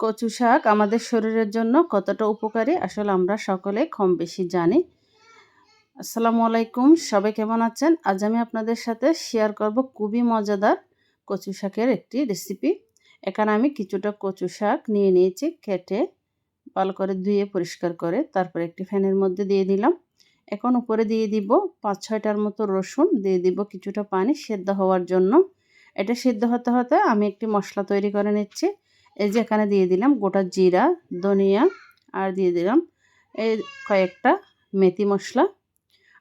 কচু শাক আমাদের শরীরের জন্য কতটা উপকারী আসলে আমরা সকলে কম বেশি জানি। আসসালামু আলাইকুম, সবাই কেমন আছেন? আজ আমি আপনাদের সাথে শেয়ার করব খুবই মজাদার কচু শাকের একটি রেসিপি এখানে আমি কিছুটা কচু শাক নিয়ে নিয়েছি, কেটে ভালো করে ধুয়ে পরিষ্কার করে তারপর একটি ফ্যানের মধ্যে দিয়ে দিলাম। এখন উপরে দিয়ে দিব পাঁচ ছয়টার মতো রসুন, দিয়ে দিব কিছুটা পানি সেদ্ধ হওয়ার জন্য। এটা সেদ্ধ হতে হতে আমি একটি মশলা তৈরি করে নিচ্ছি। এই যে এখানে দিয়ে দিলাম গোটা জিরা, ধনিয়া আর দিয়ে দিলাম এই কয়েকটা মেথি মশলা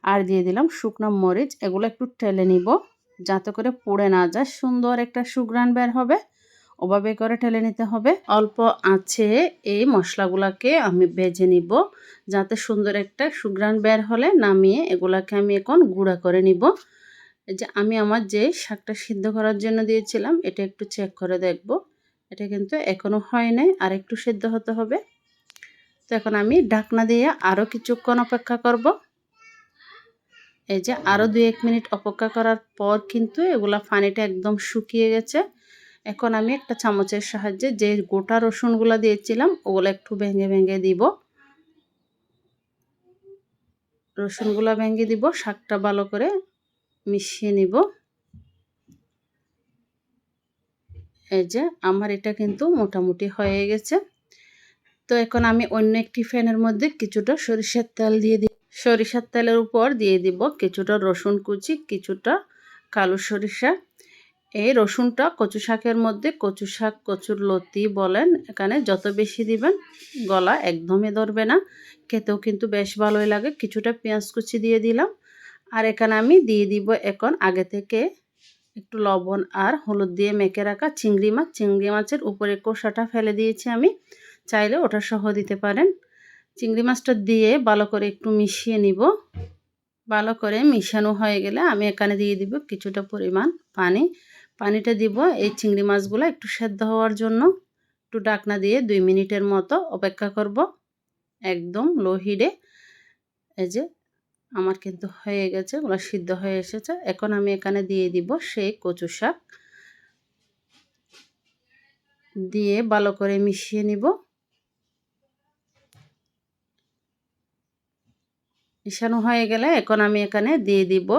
আর দিয়ে দিলাম শুকনো মরিচ। এগুলো একটু টেলে নিব যাতে করে পুড়ে না যায়। সুন্দর একটা সুগ্রান বের হবে, ওভাবে করে ঠেলে নিতে হবে। অল্প আছে এই মশলাগুলোকে আমি ভেজে নিব যাতে সুন্দর একটা সুগ্রান বের হলে নামিয়ে এগুলাকে আমি এখন গুঁড়া করে নিব। যে আমি আমার যে শাকটা সিদ্ধ করার জন্য দিয়েছিলাম, এটা একটু চেক করে দেখব। এটা কিন্তু এখনও হয় নাই, আর একটু সিদ্ধ হতে হবে। তো এখন আমি ঢাকনা দিয়ে আরও কিছুক্ষণ অপেক্ষা করব। এই যে আরও দুই এক মিনিট অপেক্ষা করার পর কিন্তু এগুলা পানিটা একদম শুকিয়ে গেছে। এখন আমি একটা চামচের সাহায্যে যে গোটা রসুনগুলো দিয়েছিলাম, ওগুলো একটু ভেঙে ভেঙে দিব। রসুনগুলো ভেঙে দিব, শাকটা ভালো করে মিশিয়ে নিব। এই যে আমার এটা কিন্তু মোটামুটি হয়ে গেছে। তো এখন আমি অন্য একটি ফ্যানের মধ্যে কিছুটা সরিষার তেল দিয়ে দিই সরিষার তেলের উপর দিয়ে দিব কিছুটা রসুন কুচি, কিছুটা কালো সরিষা। এই রসুনটা কচু শাকের মধ্যে কচু শাক, কচুর লতি বলেন, এখানে যত বেশি দিবেন গলা একদমই ধরবে না। খেতেও কিন্তু বেশ ভালোই লাগে। কিছুটা পেঁয়াজ কুচি দিয়ে দিলাম। আর এখানে আমি দিয়ে দিব এখন আগে থেকে একটু লবণ আর হলুদ দিয়ে মেখে রাখা চিংড়ি মাছ। চিংড়ি মাছের উপরে কোষাটা ফেলে দিয়েছি আমি। চাইলে ওটা সহ দিতে পারেন। চিংড়ি মাছটা দিয়ে ভালো করে একটু মিশিয়ে নিব। ভালো করে মিশানো হয়ে গেলে আমি এখানে দিয়ে দিব কিছুটা পরিমাণ পানি। পানিটা দিব এই চিংড়ি মাছগুলো একটু সেদ্ধ হওয়ার জন্য। একটু ডাকনা দিয়ে দুই মিনিটের মতো অপেক্ষা করব। একদম লো হিডে এই যে আমার কিন্তু হয়ে গেছে, ওগুলো সিদ্ধ হয়ে এসেছে। এখন আমি এখানে দিয়ে দিব সেই কচু শাক। দিয়ে ভালো করে মিশিয়ে নিব। মিশানো হয়ে গেলে এখন আমি এখানে দিয়ে দিব।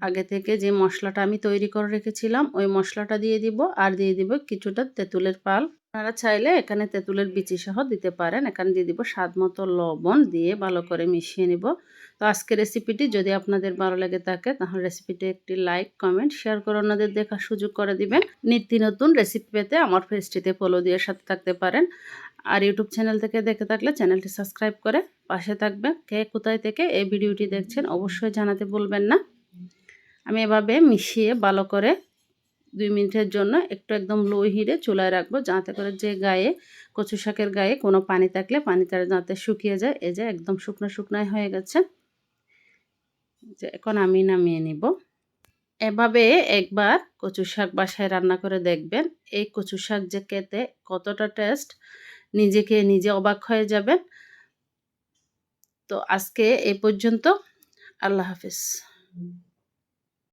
আগে থেকে যে মশলাটা আমি তৈরি করে রেখেছিলাম, ওই মশলাটা দিয়ে দিব আর দিয়ে দিব কিছুটা তেঁতুলের পাল। আপনারা চাইলে এখানে তেঁতুলের বিচি সহ দিতে পারেন। এখানে দিয়ে দিব স্বাদ মতো লবণ দিয়ে ভালো করে মিশিয়ে নিব। তো আজকের রেসিপিটি যদি আপনাদের ভালো লেগে থাকে, তাহলে রেসিপিটি একটি লাইক কমেন্ট শেয়ার করে ওনাদের দেখার সুযোগ করে দিবেন। নিত্য নতুন রেসিপি পেতে আমার ফেসটিতে ফলো দিয়ে সাথে থাকতে পারেন। আর ইউটিউব চ্যানেল থেকে দেখে থাকলে চ্যানেলটি সাবস্ক্রাইব করে পাশে থাকবেন। কে কোথায় থেকে এই ভিডিওটি দেখছেন অবশ্যই জানাতে বলবেন না। আমি এভাবে মিশিয়ে ভালো করে দুই মিনিটের জন্য একটু একদম লো হিরে চুলায় রাখব, যাতে করে যে গায়ে, কচু শাকের গায়ে কোনো পানি থাকলে পানিটা যাতে শুকিয়ে যায়। এই যে একদম শুকনো শুকনাই হয়ে গেছে। যে এখন আমি নামিয়ে নিব। এভাবে একবার কচু শাক বাসায় রান্না করে দেখবেন। এই কচু শাক যে খেতে কতটা টেস্ট নিজেকে নিজে অবাক হয়ে যাবেন। তো আজকে এই পর্যন্ত। আল্লাহ হাফিজ।